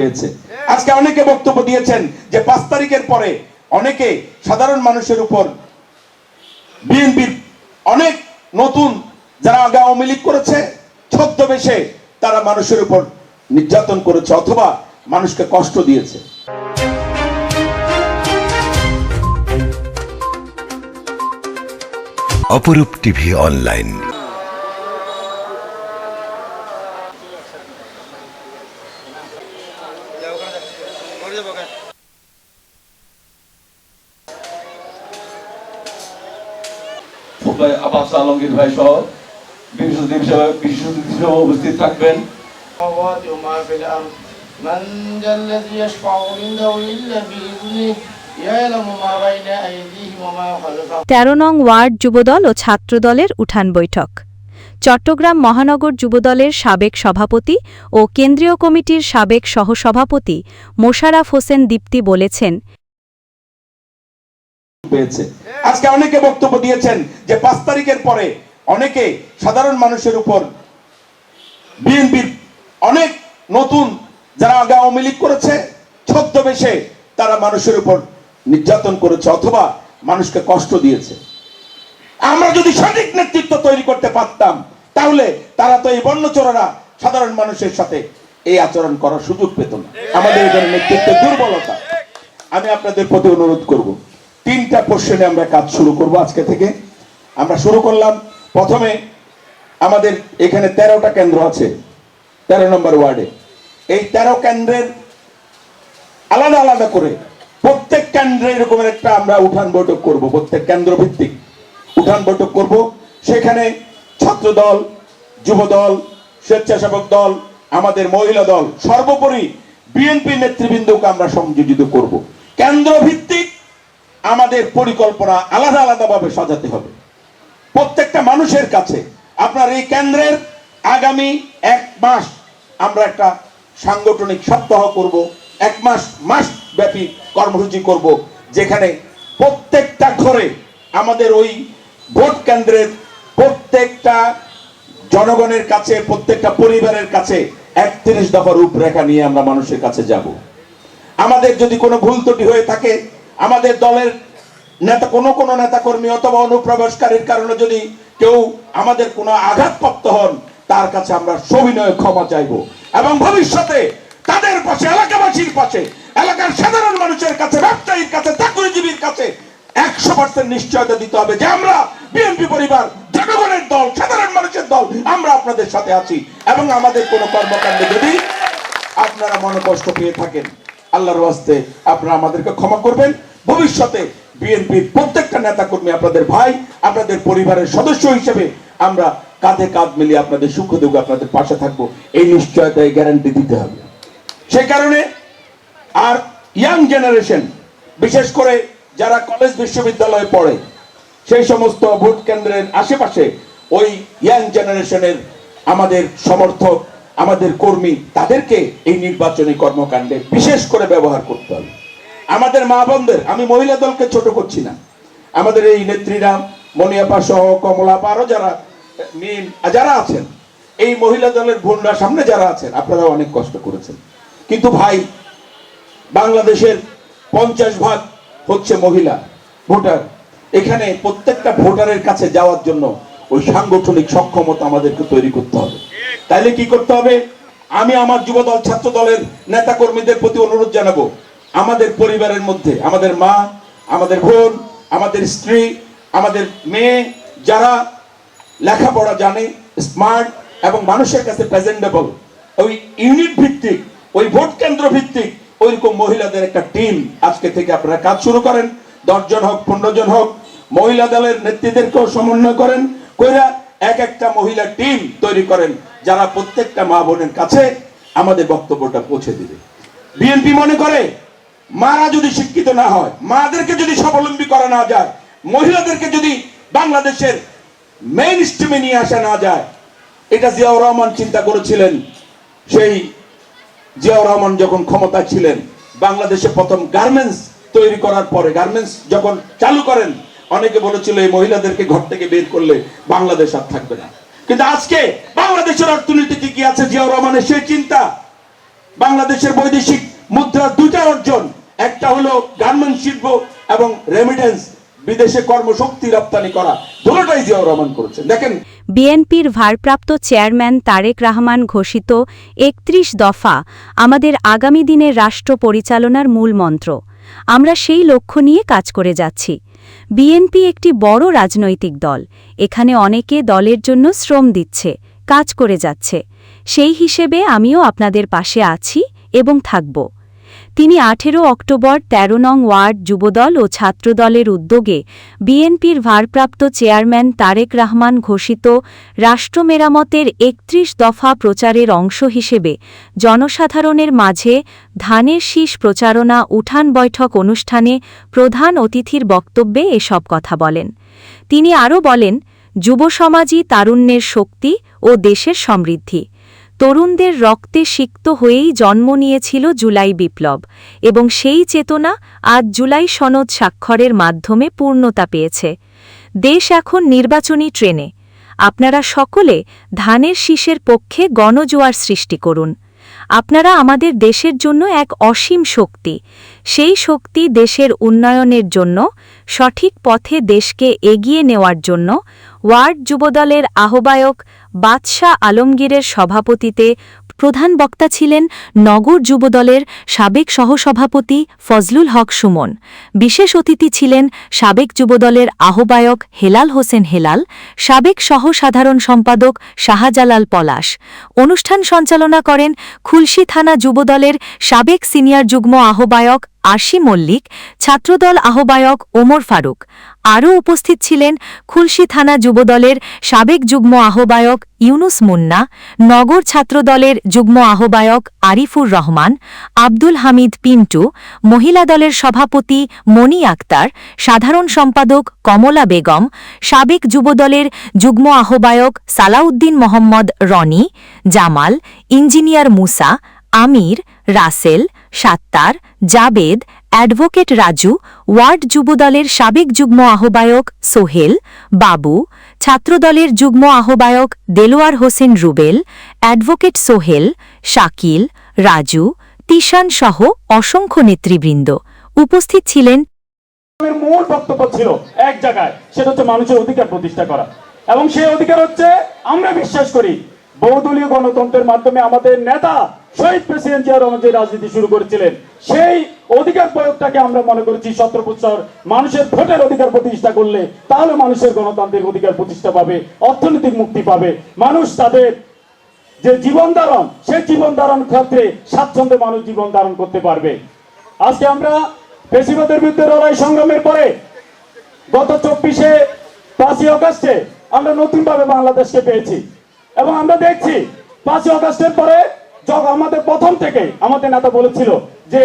পেয়েছে। আজকে অনেকে বক্তব্য দিয়েছেন যে পাঁচ তারিখের পরে অনেকে সাধারণ মানুষের উপর বিএনপির অনেক নতুন যারা আগে আওয়ামী লীগ করেছে, ছদ্মবেশে তারা মানুষের উপর নির্যাতন করেছে অথবা মানুষকে কষ্ট দিয়েছে। অপরূপ টিভি অনলাইন। ভাই আব্বাস আলমগীর ভাই সহ বিশেষ অতিথি হিসেবে- বিশেষ অতিথি হিসেবে উপস্থিত থাকবেন السماوات وما في الأرض من ذا الذي يشفع عنده إلا بإذنه يعلم ما بين أيديهم وما خلفهم তেরো নং ওয়ার্ড যুবদল ও ছাত্রদলের উঠান বৈঠক চট্টগ্রাম মহানগর যুবদলের সাবেক সভাপতি ও কেন্দ্রীয় কমিটির সাবেক সহসভাপতি মোশারাফ হোসেন দীপ্তি বলেছেন। আজকে অনেকে বক্তব্য দিয়েছেন যে পাঁচ তারিখের পরে অনেকে সাধারণ মানুষের উপর বিএনপির অনেক নতুন যারা আগে আওয়ামী লীগ করেছে, ছদ্মবেশে তারা মানুষের উপর নির্যাতন করেছে অথবা মানুষকে কষ্ট দিয়েছে। আমরা যদি সঠিক নেতৃত্ব তৈরি করতে পারতাম, তাহলে তারা তো এই বন্যচোরেরা সাধারণ মানুষের সাথে এই আচরণ করার সুযোগ পেত না। আমাদের এখানে নেতৃত্বের দুর্বলতা। আমি আপনাদের প্রতি অনুরোধ করব, তিনটা পোর্শনে আমরা কাজ শুরু করব আজকে থেকে। আমরা শুরু করলাম, প্রথমে আমাদের এখানে তেরোটা কেন্দ্র আছে, তেরো নম্বর ওয়ার্ডে। এই তেরো কেন্দ্রের আলাদা আলাদা করে প্রত্যেক কেন্দ্রে এরকমের একটা আমরা উঠান বৈঠক করব, প্রত্যেক কেন্দ্র ভিত্তিক উঠান বৈঠক করব। সেখানে ছাত্র দল যুব দল স্বেচ্ছাসেবক দল, আমাদের মহিলা দল, সর্বোপরি বিএনপি নেতৃবৃন্দকে আমরা সংযোজিত করব। কেন্দ্র ভিত্তিক আমাদের পরিকল্পনা আলাদা আলাদাভাবে সাজাতে হবে। প্রত্যেকটা মানুষের কাছে আপনার এই কেন্দ্রের আগামী এক মাস আমরা একটা সাংগঠনিক সপ্তাহ করব। এক মাস মাস ব্যাপী কর্মসূচি করব। যেখানে প্রত্যেকটা ঘরে আমাদের ওই ভোট কেন্দ্রের প্রত্যেকটা জনগণের কাছে, প্রত্যেকটা পরিবারের কাছে একত্রিশ দফা রূপরেখা নিয়ে আমরা মানুষের কাছে যাব। আমাদের যদি কোনো ভুল ত্রুটি হয়ে থাকে, আমাদের দলের নেতা, কোনো কোনো নেতা কর্মী অথবা অনুপ্রবেশকারীর কারণে যদি কেউ আমাদের কোনো আঘাতপ্রাপ্ত হন, তার কাছে আমরা সবিনয়ে ক্ষমা চাইব এবং ভবিষ্যতে তাদের পাশে, এলাকাবাসীর পাশে, এলাকার সাধারণ মানুষের কাছে, ব্যবসায়ীর কাছে, চাকরিজীবীর কাছে একশো পার্সেন্ট নিশ্চয়তা দিতে হবে যে আমরা বিএনপি পরিবার, জনগণের দল, সাধারণ মানুষের দল, আমরা আপনাদের সাথে আছি এবং আমাদের কোনো কর্মকাণ্ডে যদি আপনারা মনে কষ্ট পেয়ে থাকেন, আল্লাহর ওয়াস্তে আপনারা আমাদেরকে ক্ষমা করবেন। ভবিষ্যতে বিএনপির প্রত্যেকটা নেতা কর্মী আপনাদের ভাই, আপনাদের পরিবারের সদস্য হিসেবে আমরা কাঁধে কাঁধ মিলিয়ে আপনাদের সুখ দুঃখ আপনাদের পাশে থাকব। এই নিশ্চয়তা, এই গ্যারান্টি দিতে হবে। সে কারণে আর ইয়াং জেনারেশন বিশেষ করে যারা কলেজ বিশ্ববিদ্যালয়ে পড়ে সেই সমস্ত ভোট কেন্দ্রের আশেপাশে ওই ইয়াং জেনারেশনের আমাদের সমর্থক, আমাদের কর্মী, তাদেরকে এই নির্বাচনী কর্মকাণ্ডে বিশেষ করে ব্যবহার করতে হবে। আমাদের মা বোনদের, আমি মহিলা দলকে ছোট করছি না। আমাদের এই নেত্রীরা, মনিয়াপা সহ কমলাপা আরও যারা মিম যারা আছেন, এই মহিলা দলের বোনরা সামনে যারা আছেন আপনারা অনেক কষ্ট করেছেন। কিন্তু ভাই, বাংলাদেশের পঞ্চাশ ভাগ হচ্ছে মহিলা ভোটার। এখানে প্রত্যেকটা ভোটারের কাছে যাওয়ার জন্য ওই সাংগঠনিক সক্ষমতা আমাদেরকে তৈরি করতে হবে। তাইলে কি করতে হবে? আমি আমার যুবদল ছাত্র দলের নেতা কর্মীদের প্রতি অনুরোধ জানাব। আমাদের পরিবারের মধ্যে, আমাদের মা, আমাদের বোন, আমাদের স্ত্রী, আমাদের মেয়ে, যারা লেখাপড়া জানে, স্মার্ট এবং মানুষের কাছে প্রেজেন্টেবল ওই ইউনিট ভিত্তিক, ওই ভোট কেন্দ্র ভিত্তিক, ওইরকম মহিলাদের একটা টিম আজকে থেকে আপনারা কাজ শুরু করেন। দশজন হোক, পনেরো জন হোক মহিলা দলের নেত্রীদেরকেও সমন্বয় করেন, কইরা এক একটা মহিলা টিম তৈরি করেন, যারা প্রত্যেকটা মা বোনের কাছে আমাদের বক্তব্যটা পৌঁছে দিবে। বিএনপি মনে করে, মারা যদি শিক্ষিত না হয়, মাদেরকে যদি স্বাবলম্বী করা না যায়, মহিলাদেরকে যদি বাংলাদেশের মেইন স্ট্রিমে নিয়ে আসা না যায়, এটা জিয়াউর রহমান চিন্তা করেছিলেন। সেই জিয়াউর রহমান যখন ক্ষমতা ছিলেন, বাংলাদেশে প্রথম গার্মেন্টস তৈরি করার পরে গার্মেন্টস যখন চালু করেন অনেকে বলেছিল এই মহিলাদেরকে ঘর থেকে বের করলে বাংলাদেশ আর থাকবে না। কিন্তু আজকে বাংলাদেশের অর্থনীতিতে কি আছে জিয়াউর রহমানের সেই চিন্তা? বাংলাদেশের বৈদেশিক মুদ্রা দুটা অর্জন। একটা হলো গার্মেন্ট শিল্প এবং রেমিডেন্স বিদেশে কর্মশক্তি রপ্তানি করা। দুটোটাই জিয়াউর রহমান করেছেন। দেখেন। বিএনপির ভারপ্রাপ্ত চেয়ারম্যান তারেক রহমান ঘোষিত একত্রিশ দফা আমাদের আগামী দিনের রাষ্ট্র পরিচালনার মূল মন্ত্র। আমরা সেই লক্ষ্য নিয়ে কাজ করে যাচ্ছি। বিএনপি একটি বড় রাজনৈতিক দল। এখানে অনেকে দলের জন্য শ্রম দিচ্ছে, কাজ করে যাচ্ছে। সেই হিসেবে আমিও আপনাদের পাশে আছি এবং থাকব। তিনি আঠেরো অক্টোবর ১৩ নং ওয়ার্ড যুবদল ও ছাত্রদলের উদ্যোগে বিএনপির ভারপ্রাপ্ত চেয়ারম্যান তারেক রহমান ঘোষিত রাষ্ট্র মেরামতের একত্রিশ দফা প্রচারের অংশ হিসেবে জনসাধারণের মাঝে ধানের শীষ প্রচারণা উঠান বৈঠক অনুষ্ঠানে প্রধান অতিথির বক্তব্যে এসব কথা বলেন। তিনি আরও বলেন যুব সমাজই তারুণ্যের শক্তি ও দেশের সমৃদ্ধি। তরুণদের রক্তে সিক্ত হয়েই জন্ম নিয়েছিল জুলাই বিপ্লব এবং সেই চেতনা আজ জুলাই সনদ স্বাক্ষরের মাধ্যমে পূর্ণতা পেয়েছে। দেশ এখন নির্বাচনী ট্রেনে। আপনারা সকলে ধানের শীষের পক্ষে গণজোয়ার সৃষ্টি করুন। আপনারা আমাদের দেশের জন্য এক অসীম শক্তি। সেই শক্তি দেশের উন্নয়নের জন্য, সঠিক পথে দেশকে এগিয়ে নেওয়ার জন্য, ওয়ার্ড যুবদলের আহ্বায়ক বাদশাহ আলমগীরের সভাপতিতে প্রধান বক্তা ছিলেন নগর যুবদলের সাবেক সহসভাপতি ফজলুল হক সুমন। বিশেষ অতিথি ছিলেন সাবেক যুবদলের আহ্বায়ক হেলাল হোসেন হেলাল, সাবেক সহসাধারণ সম্পাদক শাহজালাল পলাশ। অনুষ্ঠান সঞ্চালনা করেন খুলশী থানা যুবদলের সাবেক সিনিয়র যুগ্ম আহ্বায়ক আশি মল্লিক, ছাত্রদল আহ্বায়ক ওমর ফারুক। আরও উপস্থিত ছিলেন খুলশী থানা যুবদলের সাবেক যুগ্ম আহ্বায়ক ইউনুস মুন্না, নগর ছাত্রদলের যুগ্ম আহ্বায়ক আরিফুর রহমান, আব্দুল হামিদ পিন্টু, মহিলা দলের সভাপতি মনি আক্তার, সাধারণ সম্পাদক কমলা বেগম, সাবেক যুবদলের যুগ্ম আহ্বায়ক Salauddin Mohammad Roni, Jamal, engineer Musa, Amir, Rasel, Sattar, Javed advocate Raju, ward যুবদলের সাবেক যুগ্ম আহ্বায়ক সোহেল, বাবু, ছাত্রদলের যুগ্ম আহ্বায়ক দেলোয়ার হোসেন রুবেল, অ্যাডভোকেট সোহেল, শাকিল, রাজু, তিশান সহ অসংখ্য নেতৃবৃন্দ। উপস্থিত ছিলেন মূল বক্তব্য ছিল এক জায়গায়, সেটা হচ্ছে মানুষের অধিকার প্রতিষ্ঠা করা। এবং সেই অধিকার হচ্ছে আমরা বিশ্বাস করি বহুদলীয় গণতন্ত্রের মাধ্যমে আমাদের নেতা শহীদ প্রেসিডেন্ট জিয়া রহমান যে রাজনীতি শুরু করেছিলেন, সেই অধিকার প্রয়োগটাকে আমরা মনে করেছি সতেরো বছর মানুষের ভোটের অধিকার প্রতিষ্ঠা করলে তাহলে মানুষের গণতান্ত্রিক অধিকার প্রতিষ্ঠা পাবে, অর্থনৈতিক মুক্তি পাবে। মানুষ তাদের যে জীবন ধারণ, সেই জীবন ধারণ ক্ষেত্রে স্বাচ্ছন্দ্যে মানুষ জীবন ধারণ করতে পারবে। আজকে আমরা বেশিবাদের বিরুদ্ধে লড়াই সংগ্রামের পরে গত চব্বিশে পাঁচই অগস্টে আমরা নতুনভাবে বাংলাদেশকে পেয়েছি। এবং আমরা দেখছি পাঁচই অগস্টের পরে যখন আমাদের প্রথম থেকে আমাদের নেতা বলেছিল যে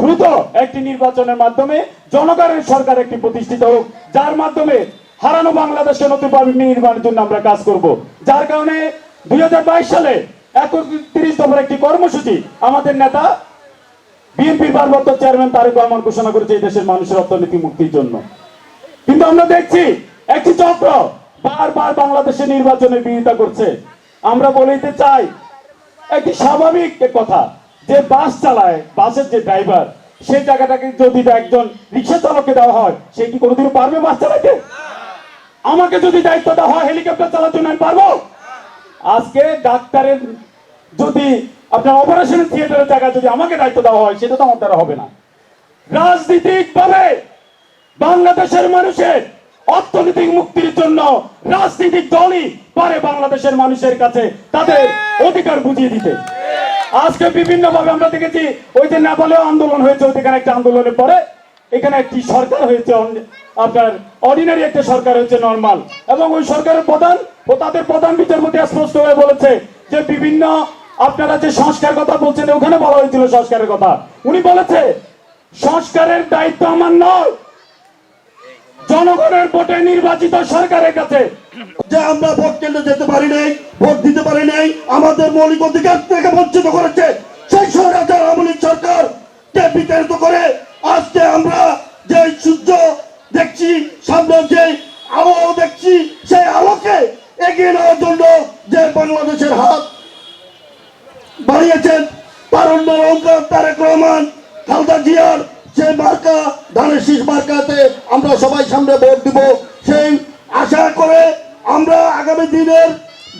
দ্রুত একটি নির্বাচনের মাধ্যমে জনগণের সরকার একটি প্রতিষ্ঠিত হোক, যার মাধ্যমে হারানো বাংলাদেশকে নতুন নির্মাণের জন্য আমরা কাজ করব। যার কারণে দুই হাজার বাইশ সালে একত্রিশ দফার একটি কর্মসূচি আমাদের নেতা বিএনপির ভারপ্রাপ্ত চেয়ারম্যান তারেক রহমান ঘোষণা করেছে এই দেশের মানুষের অর্থনীতি মুক্তির জন্য। কিন্তু আমরা দেখছি একটি চক্র বারবার বাংলাদেশে নির্বাচনের বিরোধিতা করছে। আমরা বলতে চাই, একটি স্বাভাবিক কথা, যে বাস চালায়, বাসের যে ড্রাইভার সেই জায়গাটাকে যদি একজন রিক্সা চালককে দেওয়া হয়, সে কি কোনোদিন পারবে বাস চালাতে আমাকে যদি দায়িত্ব দেওয়া হয়, হেলিকপ্টার চালার জন্য আমি পারব? আজকে ডাক্তারের যদি আপনার অপারেশন থিয়েটারের জায়গায় যদি আমাকে দায়িত্ব দেওয়া হয়, সেটা তো আমার দ্বারা হবে না। রাজনীতিক ভাবে বাংলাদেশের মানুষের অর্থনৈতিক মুক্তির জন্য রাজনৈতিক দলই পারে বাংলাদেশের মানুষের কাছে তাদের অধিকার বুঝিয়ে দিতে। আজকে বিভিন্ন ভাবে আমরা দেখেছি, ওই যে নেপালেও আন্দোলন হয়েছে, ওইখানে একটা আন্দোলনের পরে এখানে একটি সরকার হয়েছে আপনার অর্ডিনারি একটা সরকার হয়েছে নর্মাল এবং ওই সরকারের প্রধান ও তাদের প্রধান বিচারপতি স্পষ্ট হয়ে বলেছে যে বিভিন্ন আপনারা যে সংস্কার কথা বলছেন, ওখানে বলা হয়েছিল সংস্কারের কথা। উনি বলেছে, সংস্কারের দায়িত্ব আমার নয় জনগণের ভোটে নির্বাচিত সরকারের কাছে। যে আমরা ভোট কেন্দ্রে যেতে পারি নাই, ভোট দিতে পারি নাই, আমাদের মৌলিক অধিকার থেকে বঞ্চিত করেছে। সেই সরকার আওয়ামী লীগ সরকার কে বিতাড়িত করে, আজকে আমরা যে সূর্য দেখছি, সামনে যে আলো দেখছি, সেই আলোকে এগিয়ে নেওয়ার জন্য যে বাংলাদেশের হাত বাড়িয়েছেন, তার অন্য রহমান, খালদা জিয়ার যে মার্কা ধানের শীষ মার্কাতে আমরা সবাই সামনে ভোট দিব, সেই আশা করে আমরা আগামী দিনের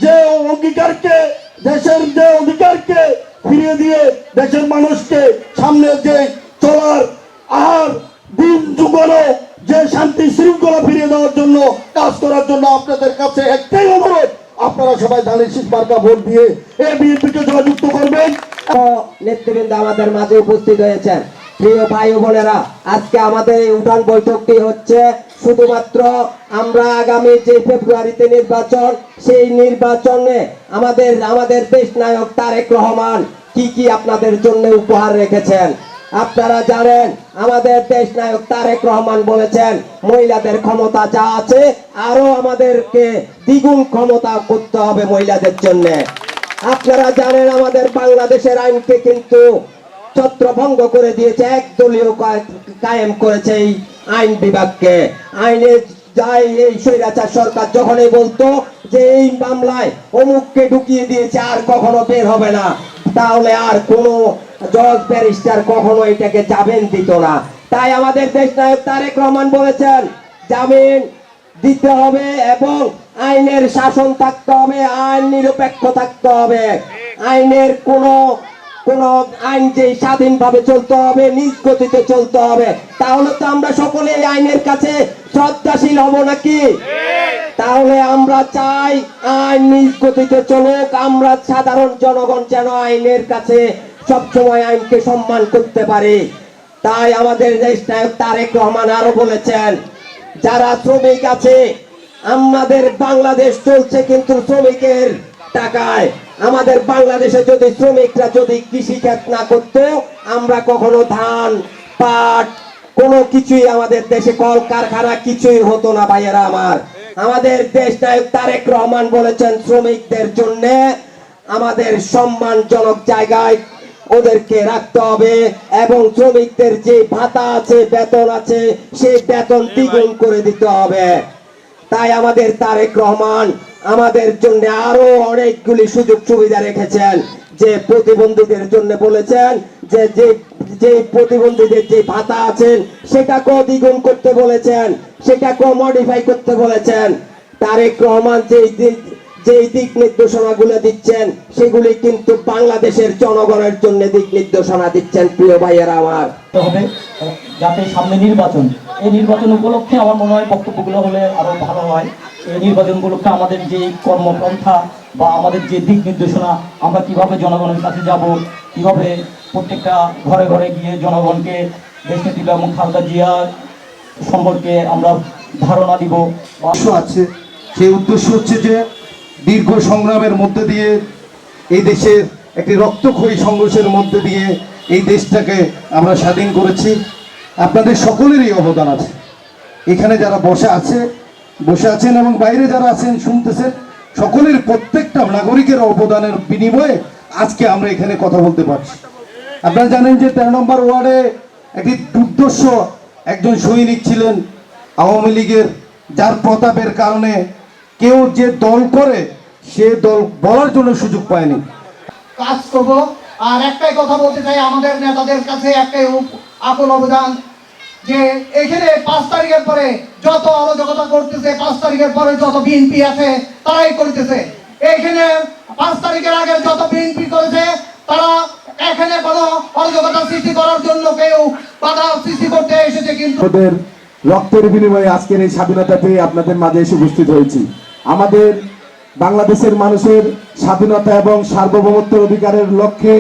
যে অঙ্গীকারকে, দেশের যে অধিকারকে ফিরিয়ে দিয়ে দেশের মানুষকে সামনে যে চলার আর দিন যুগানো, যে শান্তি শৃঙ্খলা ফিরিয়ে দেওয়ার জন্য কাজ করার জন্য আপনাদের কাছে একটাই অনুরোধ, আপনারা সবাই ধানের শীষ মার্কা ভোট দিয়ে এ বিএনপিকে জয়যুক্ত করবেন। নেতৃবৃন্দ আমাদের মাঝে উপস্থিত হয়েছেন। প্রিয় ভাই বোনেরা, আজকে আমাদের এই উঠান বৈঠকটি হচ্ছে শুধুমাত্র আমরা আগামী যে ফেব্রুয়ারিতে নির্বাচন, সেই নির্বাচনে আমাদের আমাদের দেশ নায়ক তারেক রহমান কি কি আপনাদের জন্য উপহার রেখেছেন? আপনারা জানেন, আমাদের দেশ নায়ক তারেক রহমান বলেছেন, মহিলাদের ক্ষমতা যা আছে, আরও আমাদেরকে দ্বিগুণ ক্ষমতা করতে হবে মহিলাদের জন্য। আপনারা জানেন, আমাদের বাংলাদেশের আইনকে কিন্তু ছত্রভঙ্গ করে দিয়েছে, একদলীয় কায়েম করেছে এই আইন বিভাগকে। আইনে যাই এই স্বৈরাচার সরকার যখনই বলতো যে এই মামলায় অমুককে ঢুকিয়ে দিয়েছে, আর কখনো বের হবে না। তাহলে আর কোনো জজ, ব্যারিস্টার কখনো এটাকে জামিন দিত না। তাই আমাদের দেশ নায়ক তারেক রহমান বলেছেন, জামিন দিতে হবে এবং আইনের শাসন থাকতে হবে, আইন নিরপেক্ষ থাকতে হবে। আইনের কোনো কোন আইন যে স্বাধীনভাবে চলতে হবে, নিজ গতিতে চলতে হবে, তাহলে তো আমরা সকলে এই আইনের কাছে শ্রদ্ধাশীল হব নাকি? তাহলে আমরা চাই আইন নিজ গতিতে চলুক, আমরা সাধারণ জনগণ যেন আইনের কাছে সবসময় আইনকে সম্মান করতে পারি। তাই আমাদের দেশ নায়ক তারেক রহমান আরও বলেছেন, যারা শ্রমিক আছে, আমাদের বাংলাদেশ চলছে কিন্তু শ্রমিকের টাকায়। আমাদের বাংলাদেশে যদি শ্রমিকরা যদি কৃষি কাজ না করতো আমরা কখনো ধান পাট কোনো কিছুই আমাদের দেশে কল কারখানা কিছুই হতো না ভাইয়েরা আমার। আমাদের দেশ নায়ক তারেক রহমান বলেছেন শ্রমিকদের জন্য আমাদের সম্মানজনক জায়গায় ওদেরকে রাখতে হবে এবং শ্রমিকদের যে ভাতা আছে বেতন আছে সেই বেতন দ্বিগুণ করে দিতে হবে। তাই আমাদের তারেক রহমান আমাদের জন্য আরও অনেকগুলি সুযোগ সুবিধা রেখেছেন। যে প্রতিবন্ধীদের জন্য বলেছেন যে যে যে প্রতিবন্ধীদের যে ভাতা আছেন, সেটাকেও দ্বিগুণ করতে বলেছেন, সেটাকেও মডিফাই করতে বলেছেন। তারেক রহমান যে যে দিক নির্দেশনাগুলো দিচ্ছেন, সেগুলি কিন্তু বাংলাদেশের জনগণের জন্য দিক নির্দেশনা দিচ্ছেন, প্রিয় ভাইয়েরা আমার। হবে যাতে সামনে নির্বাচন এই নির্বাচন উপলক্ষে আমার মনে হয় বক্তব্যগুলো হলে আরও ভালো হয়। এই নির্বাচন উপলক্ষে আমাদের যে কর্মপন্থা বা আমাদের যে দিক নির্দেশনা, আমরা কীভাবে জনগণের কাছে যাব, কীভাবে প্রত্যেকটা ঘরে ঘরে গিয়ে জনগণকে দেশনীতি এবং খালদা জিয়ার সম্পর্কে আমরা ধারণা দিব। আছে, সেই উদ্দেশ্য হচ্ছে যে দীর্ঘ সংগ্রামের মধ্যে দিয়ে এই দেশের একটি রক্তক্ষয়ী সংঘর্ষের মধ্যে দিয়ে এই দেশটাকে আমরা স্বাধীন করেছি। আপনাদের সকলেরই অবদান আছে। এখানে যারা বসে আছে, বসে আছেন এবং বাইরে যারা আছেন, শুনতেছেন, সকলের প্রত্যেকটা নাগরিকের অবদানের বিনিময়ে আজকে আমরা এখানে কথা বলতে পারছি। আপনারা জানেন যে তেরো নম্বর ওয়ার্ডে একটি দুর্দর্শ একজন সৈনিক ছিলেন আওয়ামী লীগের, যার প্রতাপের কারণে কেউ যে দল করে, সে দল বলার জন্য সুযোগ পায়নি। কাজ করব। আর একটাই কথা বলতে চাই আমাদের নেতাদের কাছে, একটাই আকুল অবদান। যে এখানে পাঁচ তারিখের পরে যত অরাজকতা করতেছে, পাঁচ তারিখের পরে যত বিএনপি আছে, তারাই করতেছে। এইখানে পাঁচ তারিখের আগে যত বিএনপি করেছে, তারা এখানে কোনো অরাজকতা সৃষ্টি করার জন্য কেউ বাধা সৃষ্টি করতে এসেছে কিন্তু রক্তের বিনিময়ে আজকের এই স্বাধীনতা পেয়ে আপনাদের মাঝে এসে উপস্থিত হয়েছি। আমাদের বাংলাদেশের মানুষের স্বাধীনতা এবং সার্বভৌমত্বের অধিকারের লক্ষ্যে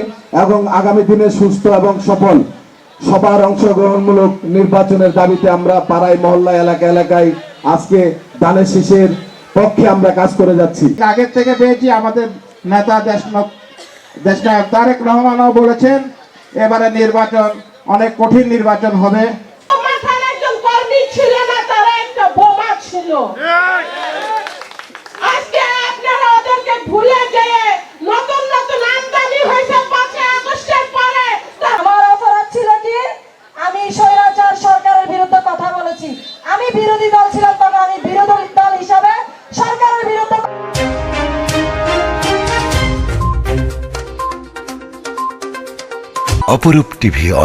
এবং আগামী দিনে সুস্থ এবং সফল সবার অংশগ্রহণমূলক নির্বাচনের দাবিতে আমরা পাড়ায় মহল্লা এলাকা এলাকায় আজকে দানের শীষের পক্ষে আমরা কাজ করে যাচ্ছি। আগের থেকে পেয়েছি আমাদের নেতা দেশ দেশনায়ক তারেক রহমানও বলেছেন এবারে নির্বাচন অনেক কঠিন নির্বাচন হবে। ছিল না তারা একটা বোমা ছিল আজকে আপনারা ওদেরকে ভুলে গিয়ে নতুন নতুন আমদানি হয়েছে পাঁচই আগস্টের পরে আমার অপরাধ ছিল কি আমি স্বৈরাচার সরকারের বিরুদ্ধে কথা বলেছি আমি বিরোধী দল ছিলাম তখন আমি বিরোধী দল হিসাবে সরকারের বিরুদ্ধে অপরূপ টিভি